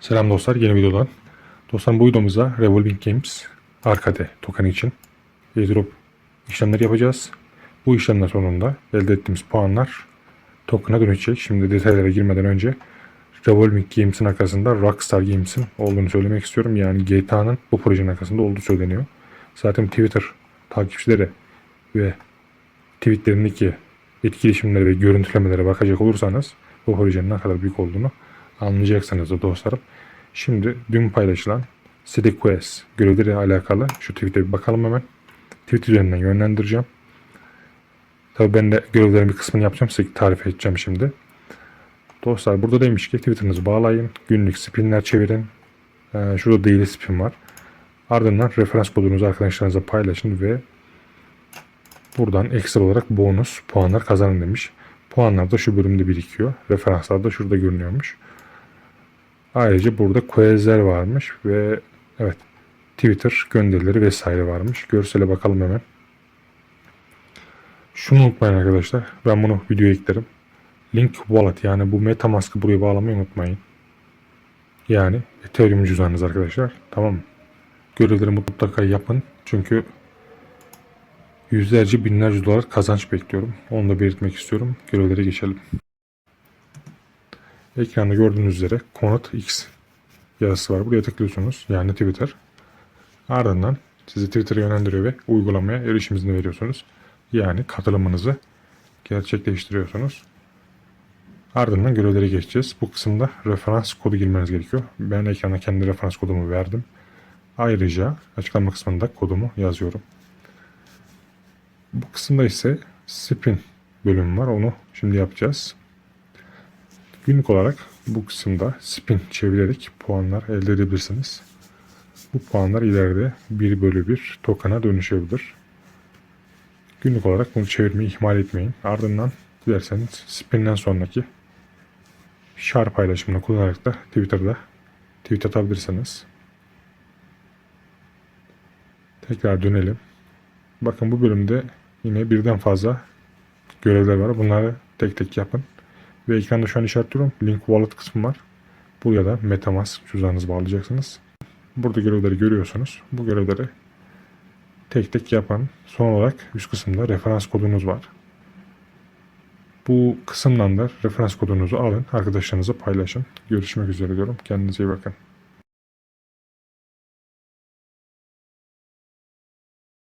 Selam dostlar yeni videodan. Dostlar bu videomuzda Revolving Games Arcade token için airdrop işlemleri yapacağız. Bu işlemler sonunda elde ettiğimiz puanlar token'a dönüşecek. Şimdi detaylara girmeden önce Revolving Games'in arkasında Rockstar Games'in olduğunu söylemek istiyorum. Yani GTA'nın bu projenin arkasında olduğu söyleniyor. Zaten Twitter takipçileri ve tweetlerindeki etkileşimlere ve görüntülemelere bakacak olursanız bu projenin ne kadar büyük olduğunu anlayacaksınız da dostlarım. Şimdi dün paylaşılan City Quest görevleri alakalı şu tweet'e bir bakalım hemen. Tweet üzerinden yönlendireceğim. Tabii ben de görevlerin bir kısmını yapacağım. Size tarif edeceğim şimdi. Dostlar burada demiş ki Twitter'ınızı bağlayın. Günlük spinler çevirin. Ee, şurada daily spin var. Ardından referans kodunuzu arkadaşlarınızla paylaşın ve buradan ekstra olarak bonus puanlar kazanın demiş. Puanlar da şu bölümde birikiyor. Referanslar da şurada görünüyormuş. Ayrıca burada quizler varmış ve evet Twitter gönderileri vesaire varmış. Görsele bakalım hemen. Şunu unutmayın arkadaşlar. Ben bunu videoya eklerim. Link Wallet yani bu Metamask'ı buraya bağlamayı unutmayın. Yani Ethereum cüzdanınız arkadaşlar. Tamam mı? Görevleri mutlaka yapın. Çünkü yüzlerce binlerce dolar kazanç bekliyorum. Onu da belirtmek istiyorum. Görevlere geçelim. Ekranda gördüğünüz üzere Konut X yazısı var. Buraya tıklıyorsunuz. Yani Twitter. Ardından sizi Twitter'a yönlendiriyor ve uygulamaya erişim izni veriyorsunuz. Yani katılımınızı gerçekleştiriyorsunuz. Ardından görevlere geçeceğiz. Bu kısımda referans kodu girmeniz gerekiyor. Ben ekrana kendi referans kodumu verdim. Ayrıca açıklama kısmında kodumu yazıyorum. Bu kısımda ise spin bölümü var. Onu şimdi yapacağız. Günlük olarak bu kısımda spin çevirerek puanlar elde edebilirsiniz. Bu puanlar ileride 1 bölü 1 tokana dönüşebilir. Günlük olarak bunu çevirmeyi ihmal etmeyin. Ardından dilerseniz spinden sonraki şar paylaşımını kullanarak da Twitter'da tweet atabilirsiniz. Tekrar dönelim. Bakın bu bölümde yine birden fazla görevler var. Bunları tek tek yapın. Ve ekranda şu an işaretliyorum. Link Wallet kısmı var. Buraya da Metamask cüzdanınızı bağlayacaksınız. Burada görevleri görüyorsunuz. Bu görevleri tek tek yapan. Son olarak üst kısımda referans kodunuz var. Bu kısımdan da referans kodunuzu alın. Arkadaşlarınıza paylaşın. Görüşmek üzere diyorum. Kendinize iyi bakın.